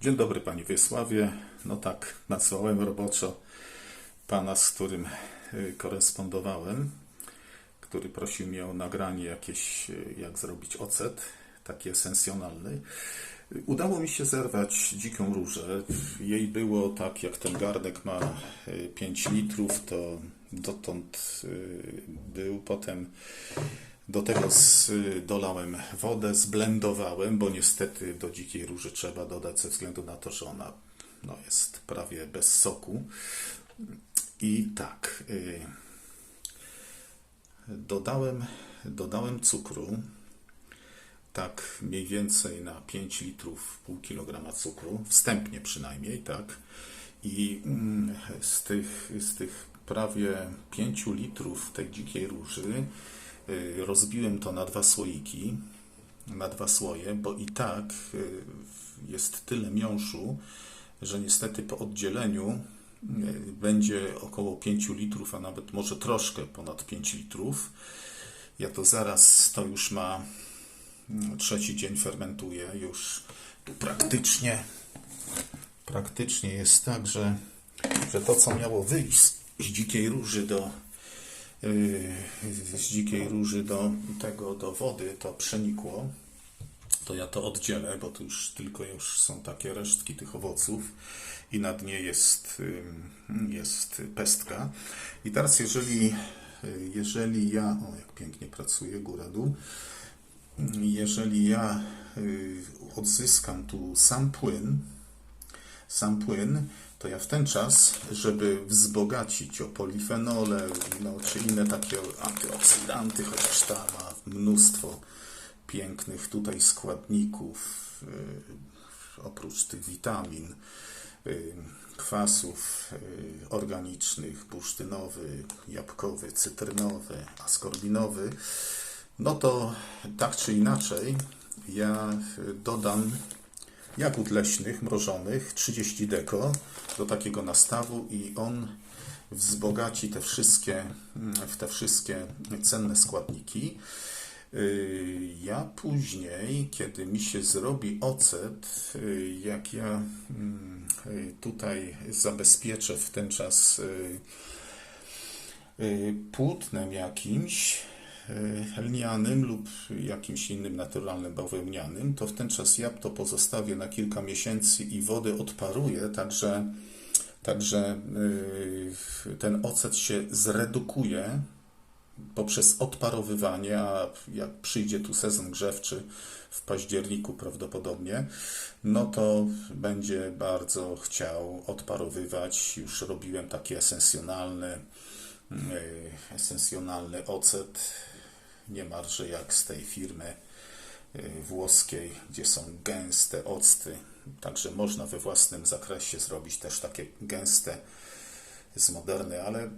Dzień dobry Panie Wiesławie. No tak, nazwałem roboczo Pana, z którym y, korespondowałem, który prosił mnie o nagranie jakieś, y, jak zrobić ocet, taki esencjonalny. Y, Udało mi się zerwać dziką różę. Jej było tak, jak ten garnek ma y, 5 litrów, to dotąd y, był. Potem do tego dolałem wodę, zblendowałem, bo niestety do dzikiej róży trzeba dodać ze względu na to, że ona no, jest prawie bez soku. I tak, y, dodałem, dodałem cukru, tak mniej więcej na 5 litrów, pół kilograma cukru, wstępnie przynajmniej, tak. I mm, z tych, z tych prawie 5 litrów tej dzikiej róży rozbiłem to na dwa słoiki, na dwa słoje, bo i tak y, jest tyle miąższu, że niestety po oddzieleniu y, będzie około 5 litrów, a nawet może troszkę ponad 5 litrów. Ja to zaraz, to już ma mm, trzeci dzień fermentuje, już tu praktycznie, praktycznie jest tak, że, że to co miało wyjść z- dzikiej róży do z dzikiej róży do tego, do wody, to przenikło to ja to oddzielę, bo to już tylko już są takie resztki tych owoców i na dnie jest, jest pestka. I teraz jeżeli, y, jeżeli ja, o jak pięknie pracuje, góra dół, jeżeli ja y, odzyskam tu sam płyn, sam płyn, to ja w ten czas, żeby wzbogacić o polifenole, no, czy inne takie antyoksydanty, chociaż ta ma mnóstwo pięknych tutaj składników, y, oprócz tych witamin, y, kwasów y, organicznych, bursztynowy, jabłkowy, cytrynowy, askorbinowy, no to tak czy inaczej ja dodam jagód leśnych mrożonych 30 deko do takiego nastawu i on wzbogaci te wszystkie, w te wszystkie cenne składniki. Y, Ja później, kiedy mi się zrobi ocet, y, jak ja mm, y, tutaj zabezpieczę w ten czas płótnem jakimś lnianym lub jakimś innym naturalnym bawełnianym, to w ten czas ja to pozostawię na kilka miesięcy i wodę odparuję, także, także y, ten ocet się zredukuje poprzez odparowywanie, a jak przyjdzie tu sezon grzewczy w październiku prawdopodobnie, no to będzie bardzo chciał odparowywać. Już robiłem taki esencjonalny, esencjonalny ocet, niemalże jak z tej firmy yy, włoskiej, gdzie są gęste octy. Także można we własnym zakresie zrobić też takie gęste z moderny, ale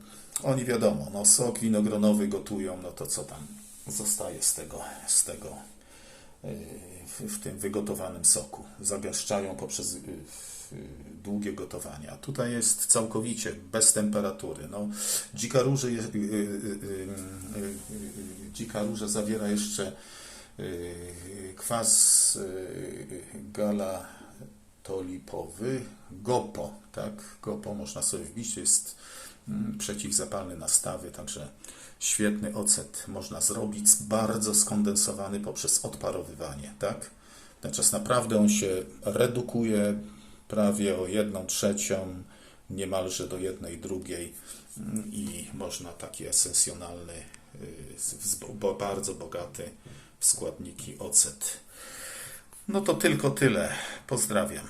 oni wiadomo, no sok winogronowy gotują, no to co tam zostaje z tego, z tego yy, w, tym wygotowanym soku. Zagęszczają poprzez yy, długie gotowanie. A tutaj jest całkowicie bez temperatury. No, dzika, yy, yy, yy, dzika róża zawiera jeszcze yy, kwas galatolipowy, GOPO, tak? GOPO można sobie wbić, jest mm, przeciwzapalny nastawy, także świetny ocet można zrobić, bardzo skondensowany poprzez odparowywanie, tak? Ten czas naprawdę on się redukuje prawie o jedną trzecią, niemalże do jednej drugiej i można taki esencjonalny, y, bardzo bogaty w składniki ocet. No to tylko tyle. Pozdrawiam.